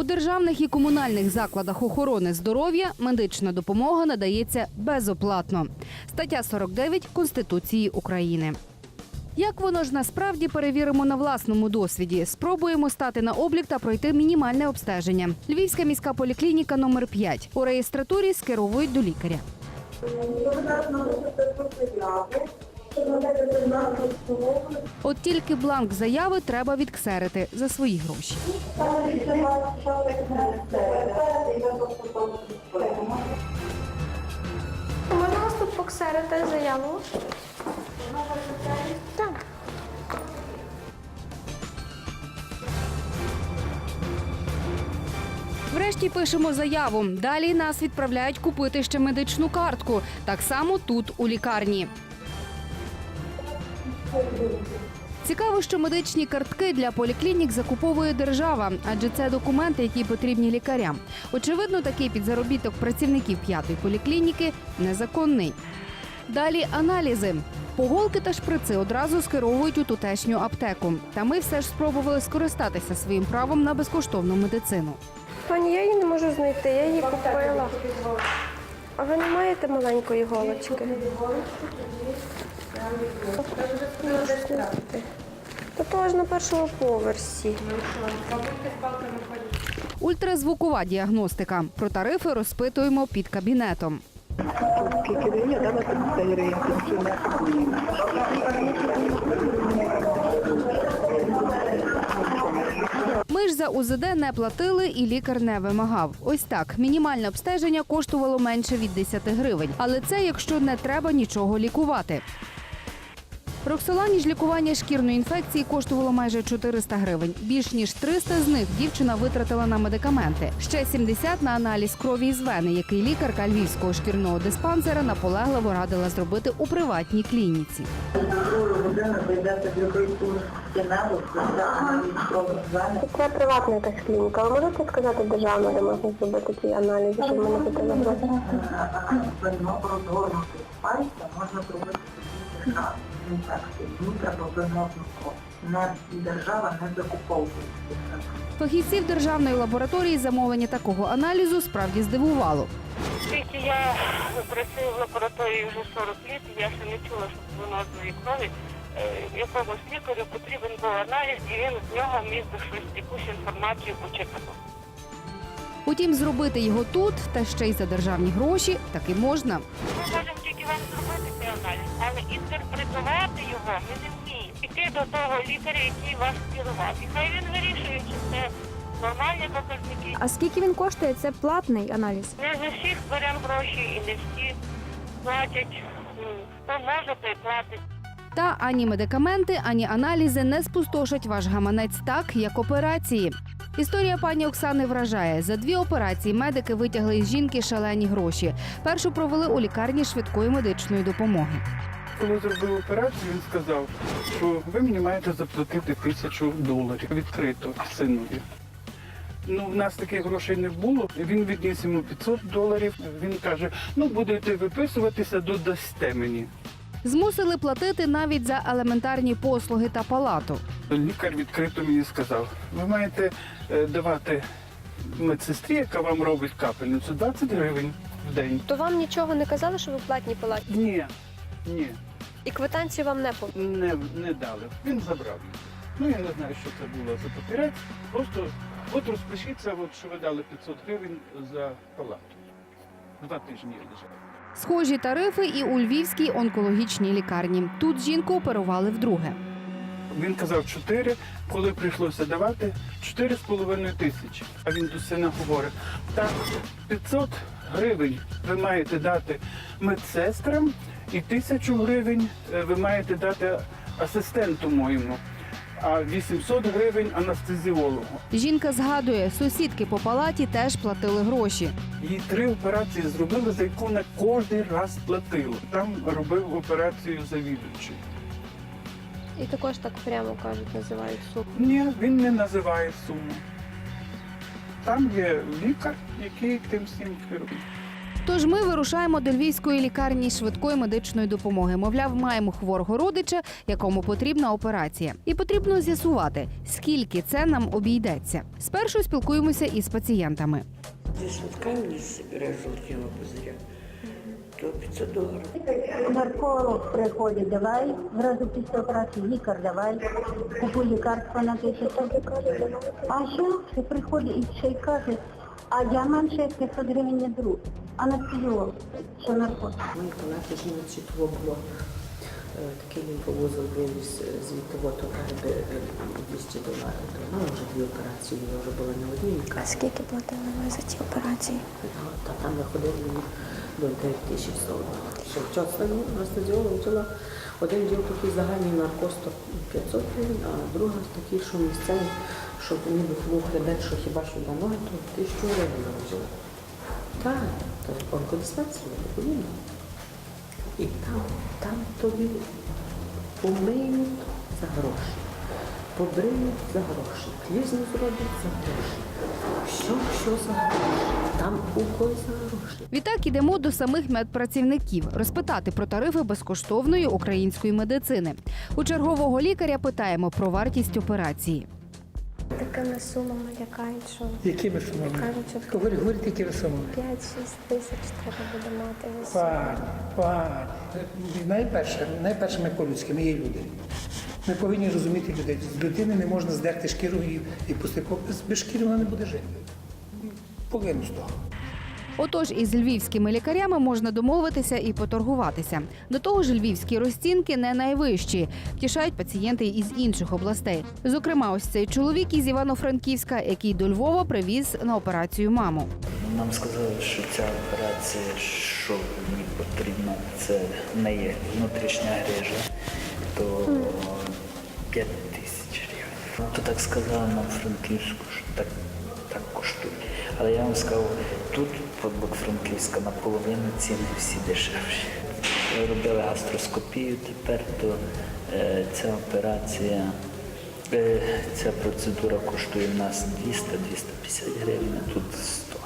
У державних і комунальних закладах охорони здоров'я медична допомога надається безоплатно. Стаття 49 Конституції України. Як воно ж насправді перевіримо на власному досвіді? Спробуємо стати на облік та пройти мінімальне обстеження. Львівська міська поліклініка номер 5 У реєстратурі скеровують до лікаря. От тільки бланк заяви треба відксерити за свої гроші. Можна вас тут поксерити заяву? Так. Врешті пишемо заяву. Далі нас відправляють купити ще медичну картку. Так само тут у лікарні. Цікаво, що медичні картки для поліклінік закуповує держава, адже це документи, які потрібні лікарям. Очевидно, такий підзаробіток працівників п'ятої поліклініки незаконний. Далі аналізи. Поголки та шприци одразу скеровують у тутешню аптеку. Та ми все ж спробували скористатися своїм правом на безкоштовну медицину. Пані, я її не можу знайти, я її купила. А ви не маєте маленької голочки? Та то аж на першому поверсі. Ультразвукова діагностика. Про тарифи розпитуємо під кабінетом. Скільки дає, дала 30 гривень. Ми ж за УЗД не платили і лікар не вимагав. Ось так. Мінімальне обстеження коштувало менше від 10 гривень. Але це якщо не треба нічого лікувати. Роксолані ж лікування шкірної інфекції коштувало майже 400 гривень. Більш ніж 300 з них дівчина витратила на медикаменти. Ще 70 на аналіз крові із вени, який лікарка львівського шкірного диспансера наполегливо радила зробити у приватній клініці. Це приватна якась клініка. Ви можете сказати державно, де можна зробити ті аналізи, щоб мене питали гроші? Вино розгорнути пальця можна зробити треба виносну кров. Не держава не закуповує. Фахівців державної лабораторії замовлення такого аналізу справді здивувало. Оскільки я працюю в лабораторії вже 40 років, я ще не чула, що з виносної крові е, якомусь лікарю потрібен був аналіз, і він з нього міг би щось якусь інформацію почерпнути. Утім, зробити його тут та ще й за державні гроші таки можна. Ми аналіз, інтерпретувати його ми не вміємо. Піти до того лікаря, який вас керував. І хай він вирішує, чи це нормальні показники. А скільки він коштує? Це платний аналіз. Не з усіх беремо гроші і не всі платять. Хто може, той платить. Та ані медикаменти, ані аналізи не спустошать ваш гаманець так, як операції. Історія пані Оксани вражає. За дві операції медики витягли із жінки шалені гроші. Першу провели у лікарні швидкої медичної допомоги. Коли зробив операцію, він сказав, що ви мені маєте заплатити тисячу доларів відкрито синові. Ну, в нас таких грошей не було. Він відніс йому 500 доларів. Він каже: ну будете виписуватися, додасте мені. Змусили платити навіть за елементарні послуги та палату. Лікар відкрито мені сказав, ви маєте е, давати медсестрі, яка вам робить капельницю, 20 гривень в день. То вам нічого не казали, що ви в платній палаті? Ні, ні. І квитанцію вам не по. не, не дали. Він забрав їх. Ну я не знаю, що це було за папірець. Просто от розпишіться, от, що ви дали 500 гривень за палату. Два тижні я лежав. Схожі тарифи і у львівській онкологічній лікарні. Тут жінку оперували вдруге. Він казав 4, коли прийшлося давати 4,5 тисячі. А він до сина говорить, так, 500 гривень ви маєте дати медсестрам і тисячу гривень е, ви маєте дати асистенту моєму, а 800 гривень анестезіологу. Жінка згадує, сусідки по палаті теж платили гроші. Їй три операції зробили, за яку вона кожен раз платила. Там робив операцію завідуючий. І також так прямо кажуть, називають суп. Ні, він не називає суму. Там є лікар, який тим всім керує. Тож ми вирушаємо до львівської лікарні швидкої медичної допомоги. Мовляв, маємо хворого родича, якому потрібна операція, і потрібно з'ясувати, скільки це нам обійдеться. Спершу спілкуємося із пацієнтами. Зі швидка мені собирают желтого пузыря, то 500 долларов. Нарколог приходить, давай, зразу після операції, лікар, давай, купуй лікарство на тисячу. А ще приходить і ще й каже, а я менше як 500 гривень не беру. Анестезіолог, що наркотик. Моя палата ж не чітко було. Е, Такий він повозив вивіз е, звідти от каже, е, 200 доларів. Мала вже дві операції, я вже була на одній лікарні. Скільки платили ви за ці операції? Та там виходили мені до 9 тисяч доларів. Що вчасно анестезіолог взяла один діл такий загальний наркоз 500 гривень, а друга такий, що місцевий, щоб ніби був хребет, що хіба що до ноги, то 1000 гривень взяла. Так, то онкодиспансер, відповідно. І там, там тобі помиють за гроші, побриють за гроші, клізну зроблять за гроші. Що, що за гроші? Там укол за гроші. Відтак ідемо до самих медпрацівників розпитати про тарифи безкоштовної української медицини. У чергового лікаря питаємо про вартість операції. Такими сумами лякають, що Якими сумами? Говори, говорить, якими сумами? 5-6 тисяч треба буде мати. Пані, пані. Найперше, найперше ми по-людськи, ми є люди. Ми повинні розуміти людей. З людини не можна здерти шкіру і, і пустити. Без- шкіри вона не буде жити. Половину з того. Отож, із львівськими лікарями можна домовитися і поторгуватися. До того ж, львівські розцінки не найвищі. Втішають пацієнти із інших областей. Зокрема, ось цей чоловік із Івано-Франківська, який до Львова привіз на операцію маму. Нам сказали, що ця операція, що мені потрібно, це не є внутрішня грижа, то 5 тисяч гривень. То так сказали нам Франківську, що так, так коштує. Але я вам сказав, тут по Франківська Франківська наполовину ціни всі дешевші. Робили гастроскопію, тепер то е, ця операція, е, ця процедура коштує в нас 200-250 гривень, а тут 100.